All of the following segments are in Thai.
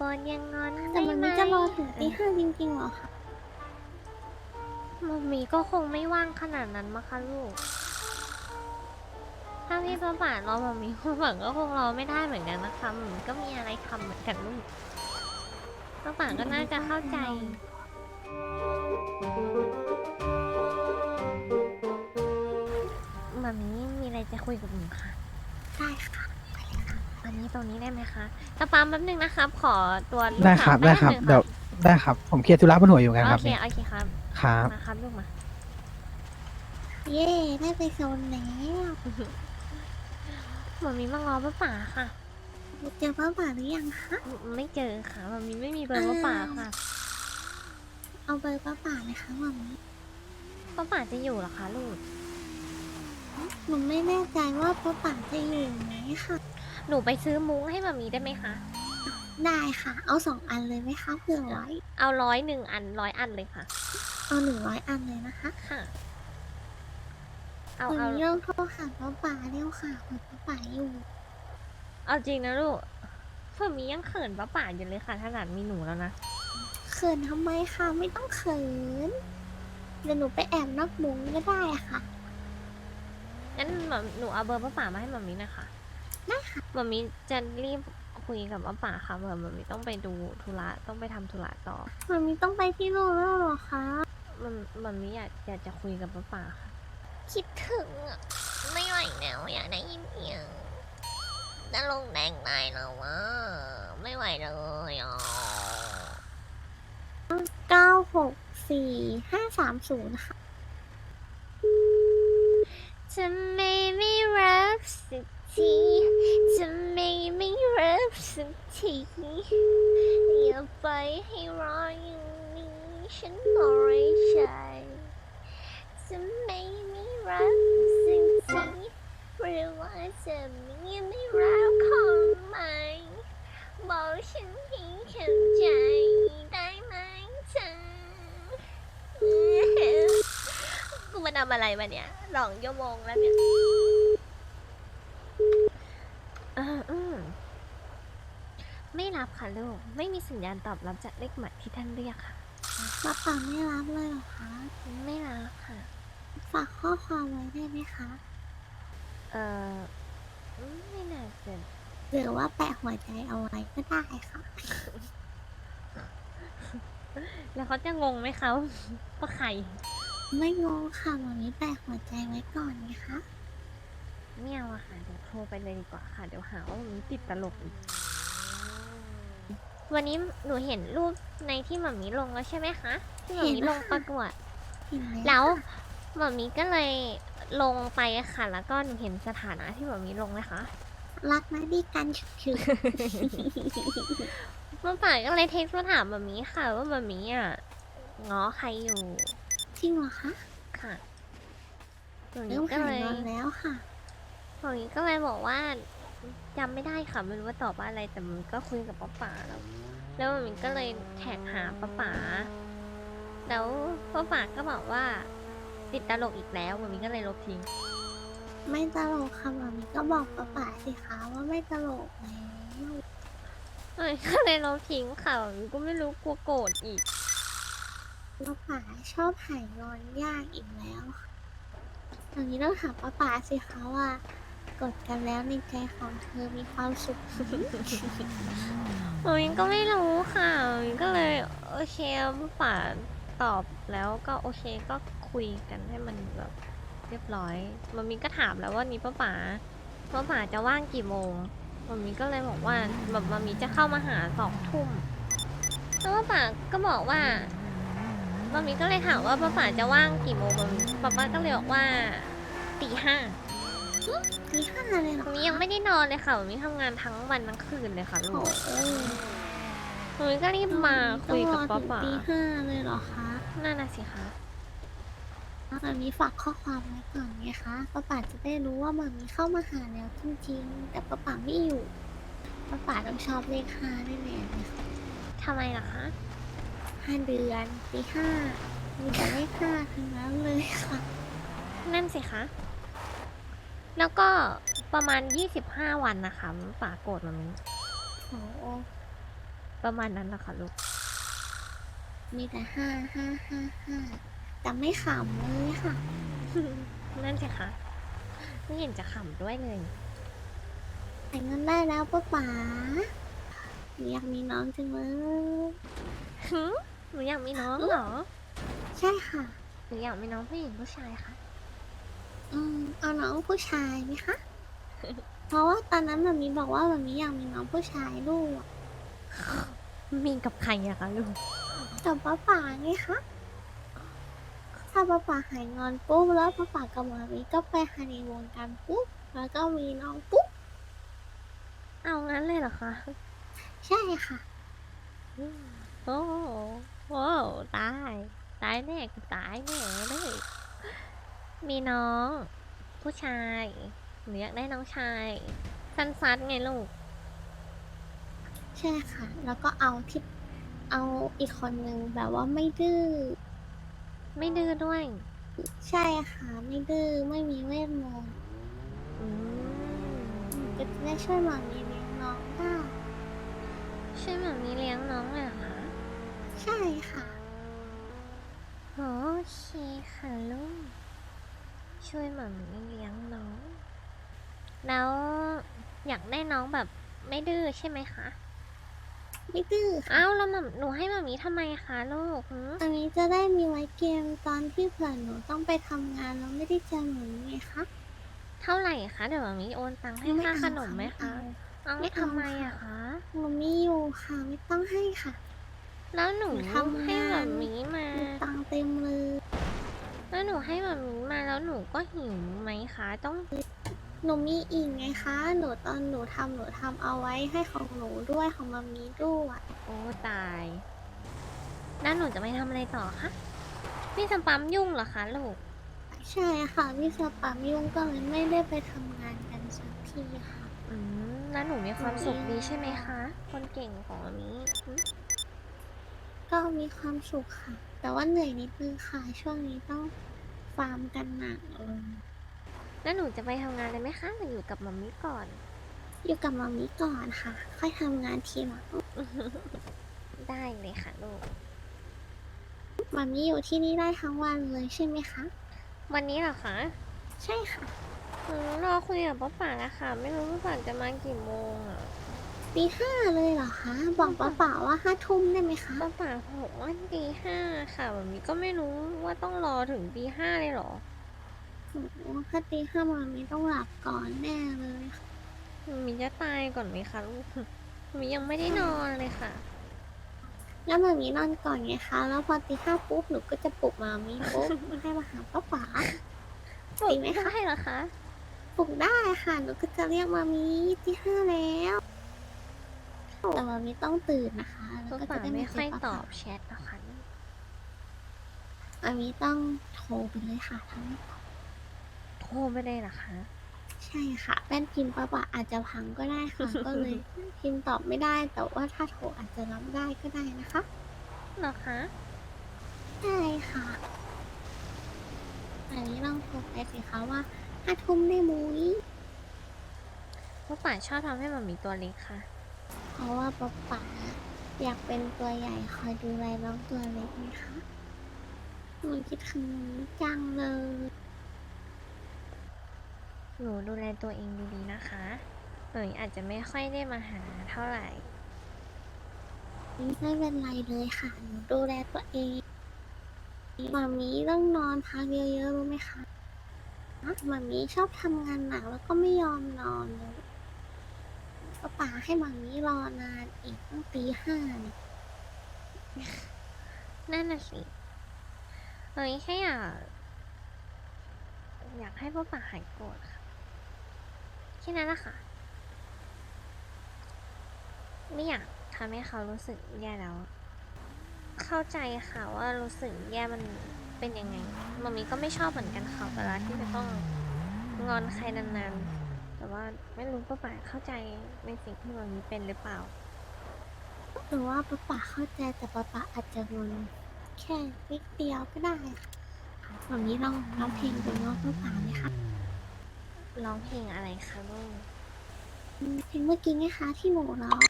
ปนอยังงอนแต่มันไม่ด้จะไหรอถึงตีห้าจริงๆเหรอคะมัมมี่ก็คงไม่ว่างขนาดนั้นมั้งคะลูก ถ้าพี่ป้าป่ารอมัมมี่ป้าป่าก็คงรอไม่ได้เหมือนกันนะคะมัมมี่ก็มีอะไรทำเหมือนกันลูกป้าป่าก็น่าจะเข้าใจ มัมมี่มีอะไรจะคุยกับหนูค่ะ ได้ค่ะอั นนี้ตรงนี้ได้ไหมคะตะปามแป๊บนึงนะครับ ขอตัวลูกได้ครับสาวได้ครับแป๊นึงเดี๋ยวได้ครับ ผมเคลียร์ธุระบนหัวอยู่กันครับโอเค เนี่ยโอเคครับ ครับ มาครับลูกมา เย่ได้ไปโซนแล้วมัมมี่มารอป้าป่าค่ะ เจอป้าป่าหรือยังคะ ไม่เจอค่ะมัมมี่ไม่มีเบอร์ป้าป่าค่ะเอาเบอร์ป้าป่าไหมคะหมอมป้าป่าจะอยู่เหรอคะลูก หนูไม่แน่ใจว่าป้าป่าจะอยู่ไหมค่ะ หนูไปซื้อมุ้งให้มัมมี่ได้ไหมคะ ได้ค่ะ เอาสองอันเลยไหมคะเผื่อไว้เอาร้อยหนึ่งอันร้อยอันเลยค่ะ เอาหนึ่งร้อยอันเลยนะคะค่ะ เอาคนเอานี้ต้องโทรหาป้าป่าเร็วค่ะเผื่อป้าป่าอยู่ เอาจริงนะลูกมัมมี่ยังเขินป้าป่าอยู่เลยค่ะขนาดมีหนูแล้วนะ เขินทำไมคะไม่ต้องเขินเดี๋ยวหนูไปแอบนอกมุ้งก็ได้ค่ะงั้น หมอหนูเอาเบอร์ป้าป่ามาให้มัมมี่นะคะได้ค่ะมัมมี่จะรีบคุยกับป้าป่าค่ะเผื่อมัมมี่ต้องไปดูธุระต้องไปทำธุระต่อมันมีต้องไปที่โน่นแล้วเหรอคะมันมันไม่อยากอยากจะคุยกับป้าป่าค่ะ คิดถึงอะไม่ไหวแล้วอยากได้ยินเสียงจะลงแดงได้แล้ววะไม่ไหวเลยอะเก้าหกสี่ห้าสามศูนย์ค่ะ จะไม่ไม่รับสักทีจะไม่ไม่รับสักทีอย่าไปให้รออย่างนี้ฉั ทำอะไรมาเนี่ยหลองชั่วโมงแล้วเนี่ยอ่าอืมไม่รับค่ะลูก ไม่มีสัญญาณตอบรับจากเลขหมายที่ท่านเรียกค่ะป้าป่าไม่รับเลยเหรอคะ ไม่รับค่ะ ฝากข้อความไว้ได้ไหมคะ เออไม่น่าจะหรือว่าแปะหัวใจเอาไว้ก็ได้ค่ะ แล้วเขาจะงงไหมคะว่าใคร ไม่งงค่ะวันนี้แปะหัวใจไว้ก่อนไหมคะไม่เอาอะค่ะเดี๋ยวโทรไปเลยดีกว่าค่ะ เดี๋ยวหาว่ามันติดตลกอีกวันนี้หนูเห็นรูปในที่หมามีลงแล้วใช่ไหมคะที่หมามีลงประกวด เห็นไหมแล้วหมามีก็เลยลงไปค่ะ แล้วก็หนูเห็นสถานะที่หมามีลงนะคะ รักนะดีกันฉุกเมื่อป่านก็เลยเทคมาถามหมามีค่ะ ว่าหมามีอะง้อใครอยู่ๆ จริงเหรอคะค่ะหมาเริ่มีมก็หาเลยยงอนแล้วค่ะหมามีก็เลยบอกว่าจำไม่ได้ค่ะไม่รู้ว่าตอบว่าอะไรแต่มันก็คุยกับป้าป๋าแล้วแล้วหมามีก็เลยแท็กหาป้าป๋าแล้วป้าป๋าก็บอกว่า ติดตลกอีกแล้วหมามีก็เลยลบทิ้ง ไม่ตลกค่ะมามีก็บอกป้าป่าสิคะว่าไม่ตลกแล้วเอ้ยก็เลยลบทิ้งค่ะหมามีก็ไม่รู้กลัวโกรธอีก ป้าป่าชอบหายงอนยากอีกแล้วตอนนี้ต้องถามป้าป่าสิคะว่ากดกันแล้วในใจของเธอมีความสุขไหมหนูก็ไม่รู้ค่ะหนูก็เลยโอเคผู้ป่าตอบแล้วก็โอเคก็คุยกันให้มันแบบเรียบร้อยมันมีก็ถามแล้วว่านี้ป้าป๋าป้าป๋าจะว่างกี่โมงมันมีก็เลยบอกว่าแบบมันมีจะเข้ามาหาสองทุ่มแล้วป้าป๋าก็บอกว่า มันมีก็เลยถามว่าป้าป๋าจะว่างกี่โมงมันป้าป๋าก็เลยบอกว่าตีห้ามีห้าเลยเหรอมันมียังไม่ได้นอนเลยค่ะมันมีทำงานทั้งวันทั้งคืนเลยค่ะลูโอ้กโหมันมีก็รีบมาคุยกับป้าต้องรอถึงป๋าตีห้าเลยเหรอคะนั่นน่ะสิคะแบบนี้ฝากข้อความไว้ก่อนไงคะป้าป๋าจะได้รู้ว่ามันมีเข้ามาหาแล้วจริงๆ แต่ป้าป๋าไม่อยู่ป้าป๋าต้องชอบเลขห้าแน่ๆเลยค่ะทำไมล่ะคะห้าเดือนตีห้ามีแต่เลขห้าทั้งนั้นเลยค่ะ นั่นสิคะ แล้วก็ประมาณ 25 วันนะคะป่าโกรธมันโอ้โหประมาณนั้นแหละค่ะลูก มีแต่ห้าห้าห้าห้าแต่ไม่ขำเลยค่ะ นั่นสิคะไม่เห็นจะขำด้วยเลยแต่งเงินได้แล้วป้าป๋าหนูอยากมีน้องจังเลย หึหนูอยากมีน้องเหรอ ใช่ค่ะ หนูอยากมีน้องผู้หญิงผู้ชายคะอืมเอาน้องผู้ชายไหมคะ เพราะว่าตอนนั้นแบบนี้บอกว่าแบบนี้อยากมีน้องผู้ชายด้วยมีกับใครอะคะลูกกับป้าป๋าไงคะถ้าป้าป๋าหายงอนปุ๊บแล้วป้าป๋ากับมามีก็ไปฮันนีมูนกันปุ๊บแล้วก็มีน้องปุ๊บเอางั้นเลยเหรอคะ ใช่ค่ะอืมโอ้ โหโอ้ตาย ตายแน่กูตายแน่เลย มีน้อง ผู้ชายหนูอยากได้น้องชาย สั้นๆไงลูก ใช่ค่ะ แล้วก็เอาที่เอาอีกคนนึงแบบว่าไม่ดื้อ ไม่ดื้อด้วย ใช่ค่ะ ไม่ดื้อ ไม่มีเวทมนต์อืมก็จะได้ช่วยหมามีเลี้ยงน้องได้ช่วยแบบนี้เลี้ยงน้องเลยเหรอคะ ใช่ค่ะ โอเคค่ะลูก ช่วยหมามีเลี้ยงน้อง แล้วอยากได้น้องแบบไม่ดื้อใช่ไหมคะ ไม่ดื้อค่ะอ้าวแล้วหมาหนูให้หมามีทำไมคะลูกหืออันนี้จะได้มีไว้เกมตอนที่เผื่อหนูต้องไปทำงานแล้วไม่ได้เจอหนูไงคะเท่าไหร่คะเดี๋ยวหมามีโอนตังค์ให้ไม่ค่าเอาขนมไหมค่ะคะไม่เอาเอาไม่เอาทำไมค่ะอะคะ หนูมีอยู่ค่ะไม่ต้องให้ค่ะ แล้วหนูหนูทำงานให้หมามีมาหนูตังค์เต็มเลย แล้วหนูให้หมามีมาแล้วหนูก็หิวไหมคะ ต้องหนูมีอีกไงคะ หนูตอนหนูทำหนูทำเอาไว้ให้ของหนูด้วยของมามีด้วยโอ้ตาย แล้วหนูจะไปทำอะไรต่อคะพี่สปัมยุ่งเหรอคะลูก ใช่ค่ะพี่สปามยุ่งก็เลยไม่ได้ไปทำงานกันสักทีค่ะ อืม แล้วหนูมีความสุขดีใช่ไหมคะ คนเก่งของมามีอืม ก็มีความสุขค่ะ แต่ว่าเหนื่อยนิดนึงค่ะ ช่วงนี้ต้องฟาร์มกันหนักเลยแล้วหนูจะไปทำงานเลยไหมคะหรืออยู่กับมามีก่อน อยู่กับมามีก่อนค่ะ ค่อยทำงานทีหลังได้เลยค่ะลูกมามีอยู่ที่นี่ได้ทั้งวันเลยใช่ไหมคะ วันนี้เหรอคะใช่ค่ะอืมรอคุยกับป้าป่านะคะ ไม่รู้ป้าป่าจะมากี่โมงอะ ตีห้าเลยเหรอคะ บอกป้าป๋าว่าห้าทุ่มได้ไหมคะป้าป่าบอกว่าตีห้าค่ะ แบบนี้ก็ไม่รู้ว่าต้องรอถึงตีห้าเลยเหรอโอ้โหถ้าตีห้ามามีต้องหลับก่อนแน่เลยค่ะมีจะตายก่อนไหมคะลูกมียังไม่ได้นอนเลยค่ะ แล้วมามีนอนก่อนไงคะ แล้วพอตีห้าปุ๊บหนูก็จะปลุกมามีปุ๊บให้มาหาป้าป๋าดีไหมคะได้เหรอคะปลุกได้ค่ะ หนูก็จะเรียกมามีตีห้าแล้ว แต่มามีต้องตื่นนะคะ แล้วป้าก็ป่าจะได้ไม่มาเจค่อยอป้าตป๋าอบแชทนะคะมามีต้องโทรไปเลยค่ะทั้งโทรไปเลยเหรอคะ ใช่ค่ะแป้นพิมพ์ป้าป๋าอาจจะพังก็ได้ค่ะ ก็เลยพิมพ์ตอบไม่ได้ แต่ว่าถ้าโทรอาจจะรับได้ก็ได้นะคะเหรอคะใช่ค่ะ อันนี้ลองโทรไปสิคะว่าห้าทุ่มได้มุ้ยป้าป่าชอบทำให้มันมีตัวเล็กค่ะเพ ราะว่าป๊าป๋าอยากเป็นตัวใหญ่คอยดูแลน้องตัวเล็กนะคะหนูคิดถึงมันจังเลย หนูดูแลตัวเองดีๆนะคะ หนูอาจจะไม่ค่อยได้มาหาเท่าไหร่ ไม่เป็นไรเลยค่ะ หนูดูแลตัวเองมามีต้องนอนพักเยอะๆรู้ไหมคะมามีชอบทำงานหนักแล้วก็ไม่ยอมนอนเลย ป๊าป๋าให้มามีรอนานอีกตั้งตีห้าเนี่ยนั่นน่ะสิเฮ้ยแค่อยากอยากให้ป้าป่าหายโกรธค่ะแค่นั้นแหละค่ะ ไม่อยากทำให้เขารู้สึกแย่แล้ว เข้าใจค่ะว่ารู้สึกแย่มันเป็นยังไงมามีก็ไม่ชอบเหมือนกันค่ะเวลาที่จะต้องงอนใครนานๆ ว่าไม่รู้ป้าป่าเข้าใจในสิ่งที่มามีเป็นหรือเปล่า หรือว่าป๊าป๋าเข้าใจแต่ป๊าป๋าอาจจะงอนแค่นิดเดียวก็ได้ค่ะวันนี้ลองร้องเพลงดูว่าป๊าป๋าไหมคะร้องเพลงอะไรคะลูกอืมเพลงเมื่อกี้ไงคะที่หนูร้อง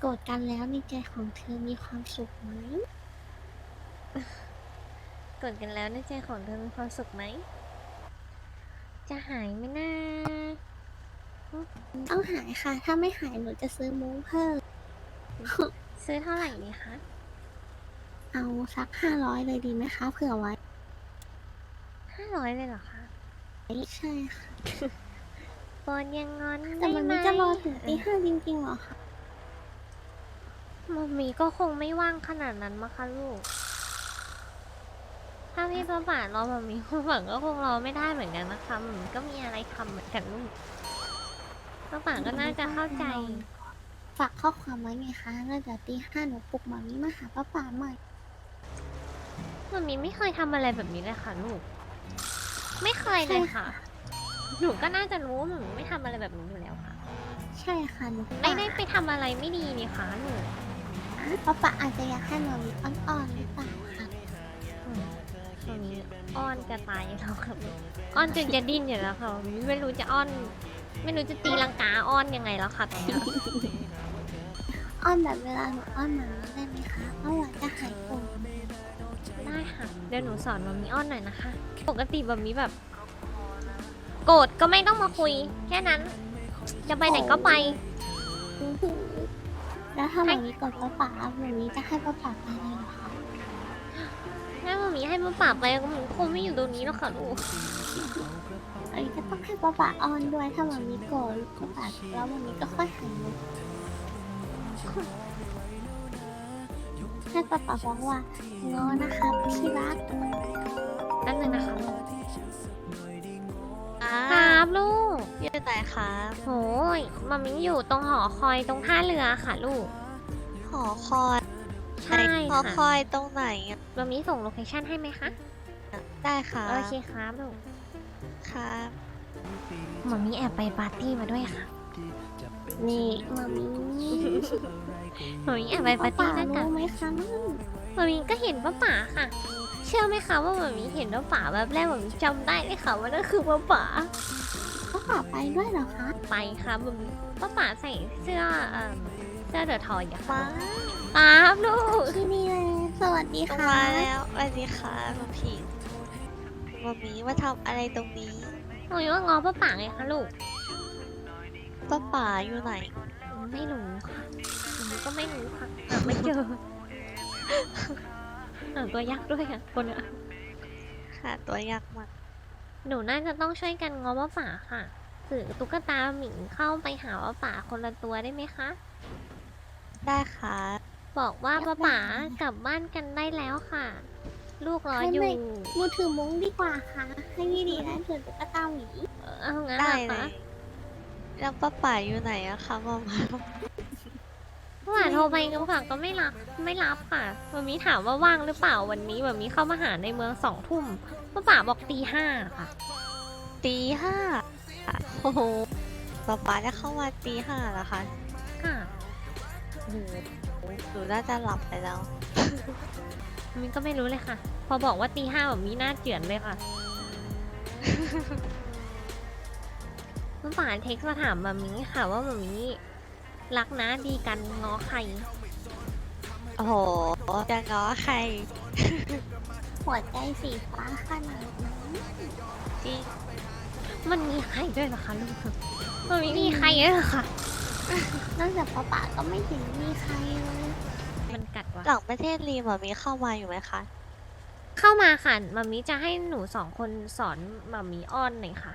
โกรธกันแล้วในใจของเธอมีความสุขไหมกดกันแล้วในใจของเธอมีความสุขไหม จะหายไหมนะต้องหายค่ะ ถ้าไม่หายหนูจะซื้อมุ้งเพิ่ม ซื้อเท่าไหร่ดีคะ เอาสักห้าร้อยเลยดีไหมคะ เผื่อไว้ ห้าร้อยเลยเหรอคะ ใช่ค่ะบอลยังงอนแต่ได้มันไหมไม่จะรอถึงตีห้าจริงๆเหรอคะมัมมี่ก็คงไม่ว่างขนาดนั้นมั้งคะลูก ถ้าพี่ป้าป่ารอมัมมี่ป้าป่าก็คงรอไม่ได้เหมือนกันนะคะมัมมี่ก็มีอะไรทำเหมือนกันลูกป้าป่าก็น่าจะเข้าใจ ฝากข้อความไว้ไงคะแล้วเดี๋ยวตีห้าหนูปลุกหมามีมาหาป้าป๋าใหม่ มัมมี่ไม่เคยทำอะไรแบบนี้เลยค่ะลูก ไม่เคยเลยค่ะ หนูก็น่าจะรู้ว่ามัมมี่ไม่ทำอะไรแบบนี้อยู่แล้วค่ะ ใช่ค่ะหนูไม่ได้ไปทำอะไรไม่ดีนี่คะหนูป้าป๋าอาจจะอยากให้หมามีอ่อนๆหรือเปล่าคะอืมมัมมี่ อ้อนจะตายอยู่แล้วค่ะลูกอ้อนจนจะดิ้นอยู่แล้วค่ะมัมมี่ไม่รู้จะอ้อน ไม่รู้จะตีลังกาอ้อนยังไงแล้วค่ะตอนเนี้ยอ้อนแบบเวลาหนูอ้อนหมามีได้ไหมคะเมื่อวานจะหายโกรธได้ค่ะเดี๋ยวหนูสอนมัมมี่อ้อนหน่อยนะคะ ปกติแบบนี้แบบ โกรธก็ไม่ต้องมาคุย แค่นั้น จะไปไหนก็ไป แล้วถ้าหมามีกดป้าป๋าหมามีจะให้ป้าป๋าไปเลยเหรอคะถ้า มัมมี่ให้มาปราบไปก็มันคงไม่อยู่ตรงนี้แล้วค่ะลูกอันนี้ก็ต้องให้ป้าป๋าอ้อนด้วยถ้าหมามีโกรธป้าป๋าแล้วหมามีก็ค่อยหายมุกให้ป้าป๋าบอกว่างอนะครับที่รักนั่นเลยนะคะอ่าครับลูกอยู่ไหนคะโหยมัมมี่อยู่ตรงหอคอยตรงท่าเรือค่ะลูก หอคอยใช่ห อคค่ะอยตรงไหนอะมัมมี่ส่งโลเคชั่นให้ไหมคะ ได้ค่ะโอเคครับลูกครับมัมมี่แอบไปปาร์ตี้มาด้วยค่ะ นี่หมามีมัมมี่แอบไปปาป้าร์ตี้ป๋าด้วยกันรู้ไหมคะนั่นมัมมี่ก็เห็นป้าป๋าค่ะ เชื่อไหมคะว่ามัมมี่เห็นป้าป๋าแบบแรกมัมมี่จำได้เลยค่ะว่านั่นคือป้าป๋าป้าป๋าไปด้วยเหรอคะ ไปค่ะมัมมี่ป้าป๋าใส่เสื้อเอ่อเสื้อเดอะทอยอะค่ะ มาครับลูกที่นี่เลยสวัสดีค่ะมาแล้วสวัสดีค่ะมาพีมามีมาทำอะไรตรงนี้มัมมี่ว่างอป้าป๋าไงคะลูกป้าป่าอยู่ไหน ไม่รู้ค่ะมัมมี่ก็ไม่รู้ค่ะหาไม่เจอหาตัวยักษ์ด้วยค่ะคนเนี้ยค่ะตัวยากมากหนูน่าจะต้องช่วยกันงอป้าป๋าค่ะถือตุ๊กตาหมิงเข้าไปหาป้าป๋าคนละตัวได้ไหมคะ ได้ค่ะ บอกว่าป้าป๋ากลับบ้านกันได้แล้วค่ะ ลูกรออยู่มือถือมุ้งดีกว่าค่ะ ให้พี่ดีนะถือตุ๊กตาหมีเอางั้นได้เหรอเลคะยแล้วป้าป่าอยู่ไหนอะคะมามาป้าป๋าโทรไปป้าป๋าก็ไม่รับไม่รับค่ะวันนี้ถามว่าว่างหรือเปล่าวันนี้วันนี้เข้ามาหาในเมืองสองทุ่มป้าป๋าบอกตีห้าค่ะตีห้าโอ้โหป้าป่าจะเข้ามาตีห้าเหรอคะค่ะโอ้โหหนูน่าจะหลับไปแล้ว มินก็ไม่รู้เลยค่ะ พอบอกว่าตีห้าแบบมีหน้าเจือนเลยค่ะป้าป๋าเท็กซ์มาถามแบบนี้ค่ะ ว่าแบบนี้รักนะดีกันง้อใคร โอ้โห จะง้อใคร หัวใจสีฟ้าขนาดนั้นจริง มันมีใครด้วยเหรอคะลูกมันไม่มีใครด้วยเหรอคะ นอกจากป้าป๋าก็ไม่เห็นมีใครเลยมันกัดวะหลังประเทศรีมอะมีเข้ามาอยู่ไหมคะ เข้ามาค่ะมามีจะให้หนูสองคนสอนมามีอ้อนหน่อยค่ะ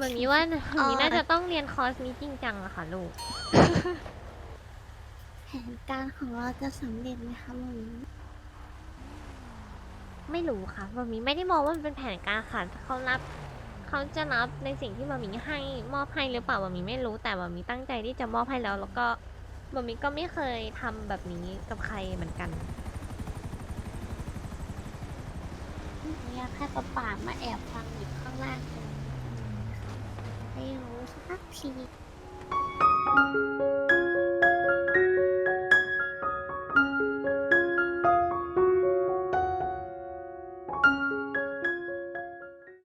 มามีว่ามามีน่าจะต้องเรียนคอร์สนี้จริงจังอะค่ะลูก แผนการของเราจะสำเร็จไหมคะหมีไม่รู้ค่ะมามีไม่ได้มองว่ามันเป็นแผนการค่ะเขารับ เขาจะรับในสิ่งที่บะหมี่ให้มอบให้หรือเปล่าบะหมี่ไม่รู้แต่บะหมี่ตั้งใจที่จะมอบให้แล้ว แล้วก็บะหมี่ก็ไม่เคยทำแบบนี้กับใครเหมือนกันอยากให้ป้าป๋ามาแอบฟังอยู่ข้างล่างเลยไม่รู้สักที